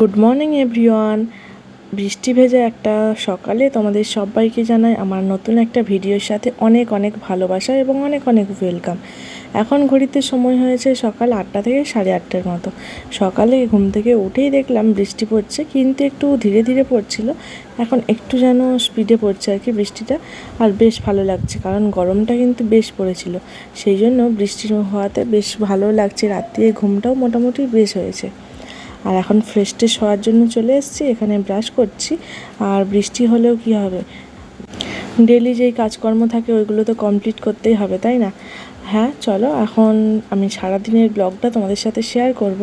Good morning everyone বৃষ্টি ভেজা একটা সকালে তোমাদের সবাইকে জানাই আমার নতুন একটা ভিডিওর সাথে অনেক অনেক ভালোবাসা এবং অনেক অনেক ওয়েলকাম এখন ঘড়িতে সময় হয়েছে সকাল আটটা থেকে সাড়ে আটটার মতো। সকালে ঘুম থেকে উঠেই দেখলাম বৃষ্টি পড়ছে, কিন্তু একটু ধীরে ধীরে পড়ছিল। এখন একটু যেন স্পিডে পড়ছে আর কি বৃষ্টিটা, আর বেশ ভালো লাগছে, কারণ গরমটা কিন্তু বেশ পড়েছিল। সেই জন্য বৃষ্টি হওয়াতে বেশ ভালো লাগছে রাত্রে ঘুমটাও মোটামুটি বেশ হয়েছে। আর এখন ফ্রেশ ট্রেশ হওয়ার জন্য চলে এসেছি, এখানে ব্রাশ করছি, আর বৃষ্টি হলেও কি হবে? ডেলি যেই কাজকর্ম থাকে, ওইগুলো তো কমপ্লিট করতেই হবে, তাই না? হ্যাঁ চলো, এখন আমি সারাদিনের ব্লগটা তোমাদের সাথে শেয়ার করব।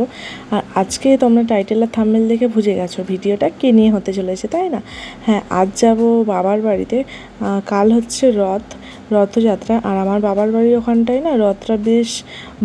আর আজকে তোমরা টাইটেল আর থাম্বেল দেখে বুঝে গেছো, ভিডিওটা কে নিয়ে হতে চলেছে, তাই না? হ্যাঁ আজ যাব বাবার বাড়িতে কাল হচ্ছে রথ রথযাত্রা। আর আমার বাবার বাড়ির ওখানটায় না রথটা বেশ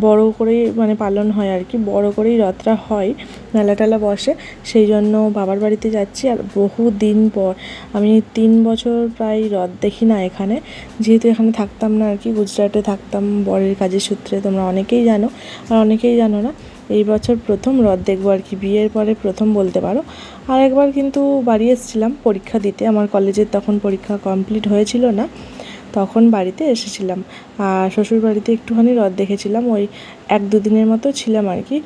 বড় করেই মানে পালন হয় আর কি, বড় করেই রথটা হয় মেলা টেলা বসে। সেই জন্য বাবার বাড়িতে যাচ্ছি আর বহু দিন পর। আমি তিন বছর প্রায় রথ দেখি না এখানে। যেহেতু এখানে থাকতাম না আর কি, গুজরাটে থাকতাম, বরের কাজের সূত্রে তোমরা অনেকেই জানো। আর অনেকেই জানো না, এই বছর প্রথম রথ দেখব আর কি, বিয়ের পরে প্রথম বলতে পারো। আর একবার কিন্তু বাড়ি এসেছিলাম পরীক্ষা দিতে, আমার কলেজের তখন পরীক্ষা কমপ্লিট হয়েছিল না। তখন বাড়িতে এসেছিলাম। আর শ্বশুর বাড়িতে একটুখানি রথ দেখেছিলাম, ওই এক দুদিনের মতো ছিলাম আর কি।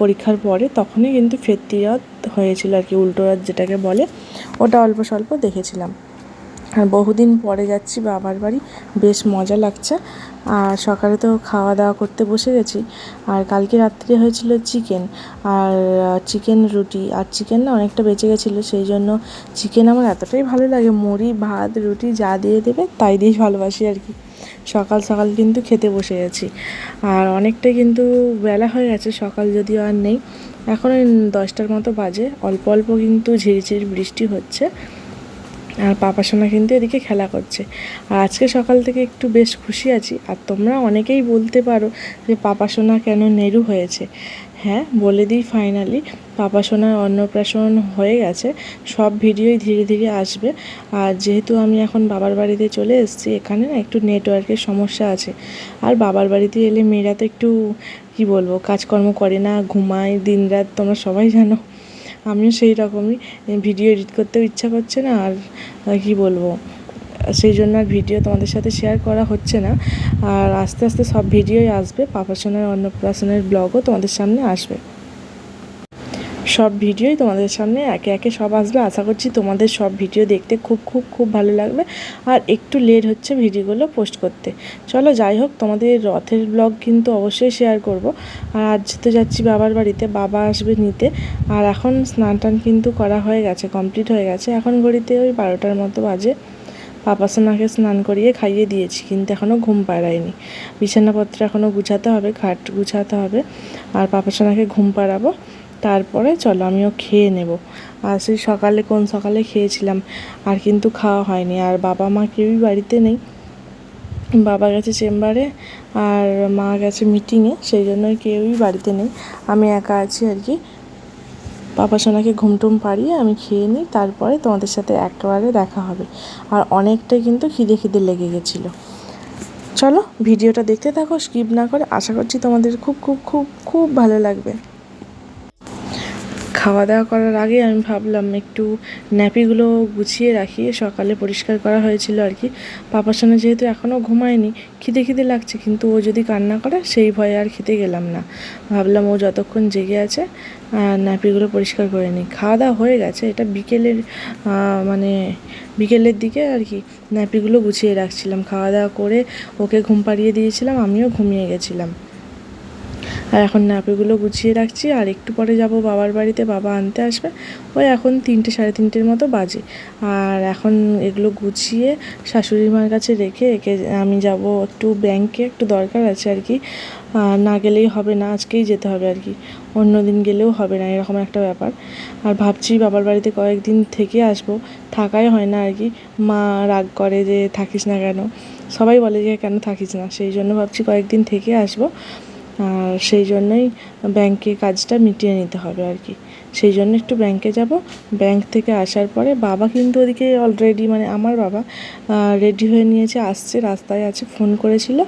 পরীক্ষার পরে তখনই কিন্তু ফেরতি রথ হয়েছিল আর কি, উল্টো রথ যেটাকে বলে, ওটা অল্প স্বল্প দেখেছিলাম। আর বহুদিন পরে যাচ্ছি বাবার বাড়ি। বেশ মজা লাগছে। আর সকালে তো খাওয়া দাওয়া করতে বসে গেছি। আর কালকে রাত্রে হয়েছিল চিকেন। আর চিকেন রুটি। আর চিকেন না অনেকটা বেঁচে গেছিল, সেই জন্য চিকেন আমার এতটাই ভালো লাগে। মুড়ি, ভাত, রুটি যা দিয়ে দেবে তাই দিয়েই ভালোবাসি আর কি। সকাল সকাল কিন্তু খেতে বসে গেছি। আর অনেকটাই কিন্তু বেলা হয়ে গেছে, সকাল যদিও আর নেই। এখন ওই দশটার মতো বাজে। অল্প অল্প কিন্তু ঝিরিঝিরি বৃষ্টি হচ্ছে। আর পাপা সোনা কিন্তু এদিকে খেলা করছে। আর আজকে সকাল থেকে একটু বেশ খুশি আছি। আর তোমরা অনেকেই বলতে পারো যে পাপা সোনা কেন নেরু হয়েছে। হ্যাঁ বলে দিই ফাইনালি পাপা সোনার অন্নপ্রাশন হয়ে গেছে। সব ভিডিওই ধীরে ধীরে আসবে। আর যেহেতু আমি এখন বাবার বাড়িতে চলে এসেছি, এখানে না একটু নেটওয়ার্কের সমস্যা আছে। আর বাবার বাড়িতে এলে মেয়েরা তো একটু, কী বলব, কাজকর্ম করে না, ঘুমায়, দিনরাত, তোমরা সবাই জানো। আমিও সেই রকমই ভিডিও এডিট করতেও ইচ্ছা করছে না, আর কি বলব? সেই জন্য আর ভিডিও তোমাদের সাথে শেয়ার করা হচ্ছে না। আর আস্তে আস্তে সব ভিডিওই আসবে, পাপাসনের, অন্নপ্রাশনের ব্লগও তোমাদের সামনে আসবে। সব ভিডিওই তোমাদের সামনে একে একে সব আসবে। আশা করছি তোমাদের সব ভিডিও দেখতে খুব খুব খুব ভালো লাগবে। আর একটু লেট হচ্ছে ভিডিওগুলো পোস্ট করতে। চলো যাই হোক, তোমাদের রথের ব্লগ কিন্তু অবশ্যই শেয়ার করব। আর আজ তো যাচ্ছি বাবার বাড়িতে, বাবা আসবে নিতে। আর এখন স্নান টান কিন্তু করা হয়ে গেছে কমপ্লিট হয়ে গেছে। এখন ঘড়িতে ওই বারোটার মতো বাজে। পাপা সোনাকে স্নান করিয়ে খাইয়ে দিয়েছি, কিন্তু এখনও ঘুম পাড়ায়নি। বিছানাপত্র এখনও গুছাতে হবে, খাট গুছাতে হবে। আর পাপা সোনাকে ঘুম পাড়াবো। তারপরে চলো আমিও খেয়ে নেব। আর সেই সকালে কোন সকালে খেয়েছিলাম, আর কিন্তু খাওয়া হয়নি। আর বাবা মা কেউই বাড়িতে নেই। বাবা গেছে চেম্বারে, আর মা গেছে মিটিংয়ে, সেই জন্য কেউই বাড়িতে নেই। আমি একা আছি আর কি। পাপা সোনাকে ঘুম টুম পাড়িয়ে আমি খেয়ে নিই, তারপরে তোমাদের সাথে একেবারে দেখা হবে। আর অনেকটাই কিন্তু খিদে খিদে লেগে গেছিল। চলো ভিডিওটা দেখতে থাকো, স্কিপ না করে। আশা করছি তোমাদের খুব খুব খুব খুব ভালো লাগবে। খাওয়া দাওয়া করার আগে আমি ভাবলাম একটু ন্যাপিগুলো গুছিয়ে রাখি, সকালে পরিষ্কার করা হয়েছিল আর কি। পাপার সঙ্গে যেহেতু এখনও ঘুমায়নি, খিদে খিদে লাগছে, কিন্তু ও যদি কান্না করে, সেই ভয়ে আর খেতে গেলাম না। ভাবলাম ও যতক্ষণ জেগে আছে ন্যাপিগুলো পরিষ্কার করে নিই খাওয়া দাওয়া হয়ে গেছে, এটা বিকেলের মানে বিকেলের দিকে আর কি, ন্যাপিগুলো গুছিয়ে রাখছিলাম। খাওয়া দাওয়া করে ওকে ঘুম পাড়িয়ে দিয়েছিলাম, আমিও ঘুমিয়ে গেছিলাম। আর এখন ন্যাপিগুলো গুছিয়ে রাখছি, আর একটু পরে যাব বাবার বাড়িতে, বাবা আনতে আসবে। ওই এখন তিনটে, সাড়ে তিনটের মতো বাজে। আর এখন এগুলো গুছিয়ে শাশুড়ি মার কাছে রেখে একে আমি যাব একটু ব্যাংকে, একটু দরকার আছে আর কি। না গেলেই হবে না, আজকেই যেতে হবে আর কি। অন্য দিন গেলেও হবে না, এরকম একটা ব্যাপার। আর ভাবছি বাবার বাড়িতে কয়েকদিন থেকে আসব, থাকাই হয় না আর কি। মা রাগ করে যে থাকিস না কেন? সবাই বলে যে কেন থাকিস না? সেই জন্য ভাবছি কয়েকদিন থেকে আসব। সেই জন্যই ব্যাংকে কাজটা মিটিয়ে নিতে হবে আর কি। সেই জন্য একটু ব্যাংকে যাব। ব্যাংক থেকে আসার পরে বাবা কিন্তু ওদিকে অলরেডি মানে আমার বাবা রেডি হয়ে নিয়েছে, আসছে, রাস্তায় আছে ফোন করেছিল।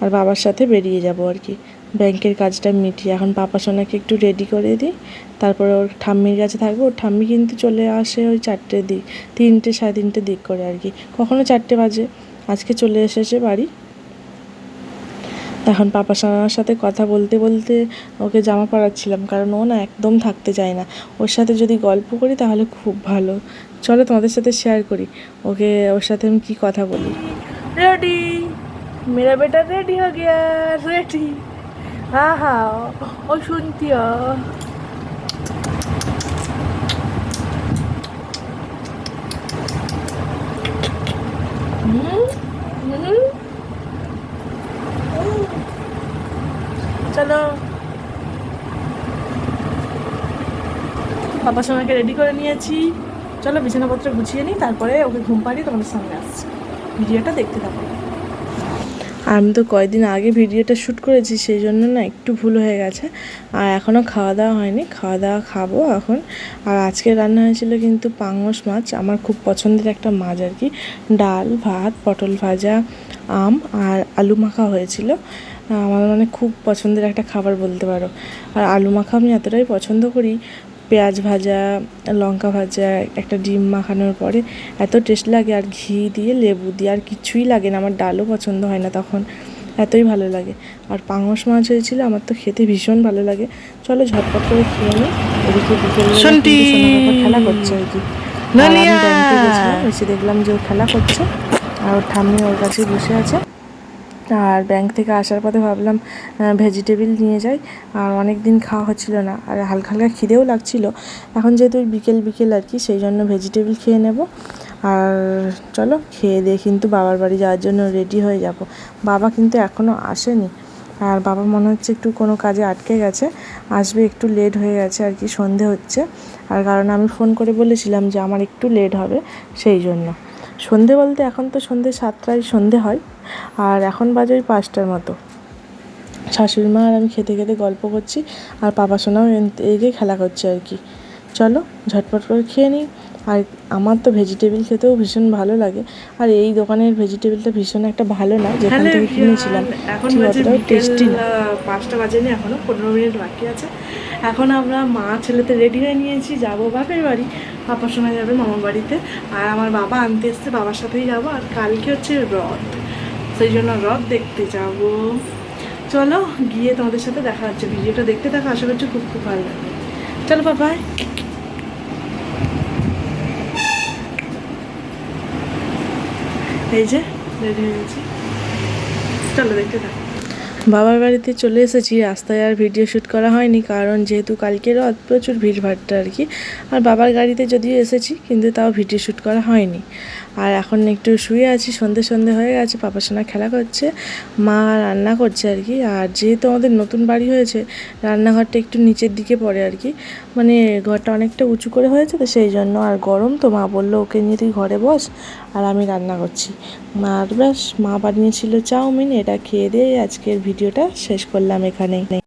আর বাবার সাথে বেরিয়ে যাব আর কি। ব্যাংকের কাজটা মিটিয়ে এখন পাপা সোনাকে একটু রেডি করে দিই। তারপরে ওর ঠাম্মির কাছে থাকব। ওর ঠাম্মি কিন্তু চলে আসে ওই চারটে দিক, তিনটে, সাড়ে তিনটে দিক করে আর কি। কখনো চারটে বাজে। আজকে চলে এসেছে বাড়ি। এখন পাপা সানার সাথে কথা বলতে বলতে ওকে জামা পড়াচ্ছিলাম কারণ ও না একদম থাকতে চায় না। ওর সাথে যদি গল্প করি তাহলে খুব ভালো। চলো তোমাদের সাথে শেয়ার করি, ওকে, ওর সাথে আমি কী কথা বলি। রেডি মেরা বেটা রেডি হো গিয়া রেডি হা হা, ও শুনতি বাবার সময়কে রেডি করে নিয়েছি। চলো বিছানাপত্র গুছিয়ে নিই, তারপরে ওকে ঘুম পাড়িয়ে তোমাদের সামনে আসছি। ভিডিওটা দেখতে থাকো। আমি তো কয়েকদিন আগে ভিডিওটা শ্যুট করেছি, সেই জন্য না একটু ভুল হয়ে গেছে। আর এখনও খাওয়া দাওয়া হয়নি, খাওয়া দাওয়া খাব এখন। আর আজকে রান্না হয়েছিল কিন্তু পাঙস মাছ, আমার খুব পছন্দের একটা মাছ আর কি। ডাল, ভাত, পটল ভাজা, আম আর আলু মাখা হয়েছিল। আমার মানে খুব পছন্দের একটা খাবার বলতে পারো। আর আলু মাখা আমি এতটাই পছন্দ করি পেঁয়াজ ভাজা লঙ্কা ভাজা একটা ডিম মাখানোর পরে এত টেস্ট লাগে আর ঘি দিয়ে লেবু দিয়ে আর কিছুই লাগে না আমার ডালও পছন্দ হয় না তখন এতই ভালো লাগে। আর পাঙস মাছ হয়েছিল আমার তো খেতে ভীষণ ভালো লাগে। চলো ঝটপট করে খেয়ে নিই এদিকে খেলা করছে আর কি দেখলাম যে ও খেলা করছে আর ওর ঠাম্মি ওর কাছে বসে আছে। আর ব্যাংক থেকে আসার পথে ভাবলাম ভেজিটেবিল নিয়ে যাই। আর অনেক দিন খাওয়া হচ্ছিল না, আর হালকা হালকা খিদেও লাগছিল। এখন যেহেতু বিকেল বিকেল আর কি, সেই জন্য ভেজিটেবিল খেয়ে নেব। আর চলো, খেয়ে দিয়ে কিন্তু বাবার বাড়ি যাওয়ার জন্য রেডি হয়ে যাব। বাবা কিন্তু এখনও আসেনি। আর বাবা মনে হচ্ছে একটু কোনো কাজে আটকে গেছে। আসবে একটু লেট হয়ে গেছে আর কি, সন্ধে হচ্ছে। আর কারণ আমি ফোন করে বলেছিলাম যে আমার একটু লেট হবে, সেই জন্য। সন্ধে বলতে এখন তো সন্ধে সাতটায় সন্ধে হয়। আর এখন বাজে ওই পাঁচটার মতো। শাশুড়ি মা আর আমি খেতে খেতে গল্প করছি আর পাপা সোনাও এদিকে খেলা করছে আর কি। চলো ঝটপট করে খেয়ে নিই। আর আমার তো ভেজিটেবিল খেতেও ভীষণ ভালো লাগে। আর এই দোকানের ভেজিটেবিলটা ভীষণ একটা ভালো না যেখান থেকে কিনেছিলাম। এখন ঠিক বাজে অতটাও টেস্টি না। পাঁচটা বাজেনি এখনও পনেরো মিনিট বাকি আছে। এখন আমরা মা ছেলেতে রেডি হয়ে নিয়েছি যাব বাপের বাড়ি। পাপার সময় যাবে মামার বাড়িতে। আর আমার বাবা আনতে এসছে বাবার সাথেই যাব। আর কালকে হচ্ছে রথ সেই জন্য রথ দেখতে যাব। চলো, গিয়ে তোমাদের সাথে দেখা হচ্ছে। ভিডিওটা দেখতে থাকো, আশা করছি খুব খুব ভালো লাগবে। চলো বাবাই এই যে রেডি হয়ে গেছি। চলো, দেখতে থাকো। বাবার বাড়িতে চলে এসেছি। রাস্তায় আর ভিডিও শ্যুট করা হয়নি, কারণ যেহেতু কালকে রথ প্রচুর ভিড়ভাট্টা আর কি। আর বাবার গাড়িতে যদিও এসেছি, কিন্তু তাও ভিডিও শ্যুট করা হয়নি। আর এখন একটু শুয়ে আছি, সন্ধে সন্ধে হয়ে গেছে পাপার সোনা খেলা করছে, মা রান্না করছে আর কি। আর যেহেতু আমাদের নতুন বাড়ি হয়েছে, রান্নাঘরটা একটু নিচের দিকে পড়ে আর কি। মানে ঘরটা অনেকটা উঁচু করে হয়েছে তো সেই জন্য। আর গরম তো, মা বলল, ওকে নিয়ে তুই ঘরে বস, আর আমি রান্না করছি। আর ব্যাস, মা বানিয়েছিল চাউমিন, এটা খেয়ে দিয়ে আজকের ভিডিওটা শেষ করলাম এখানেই।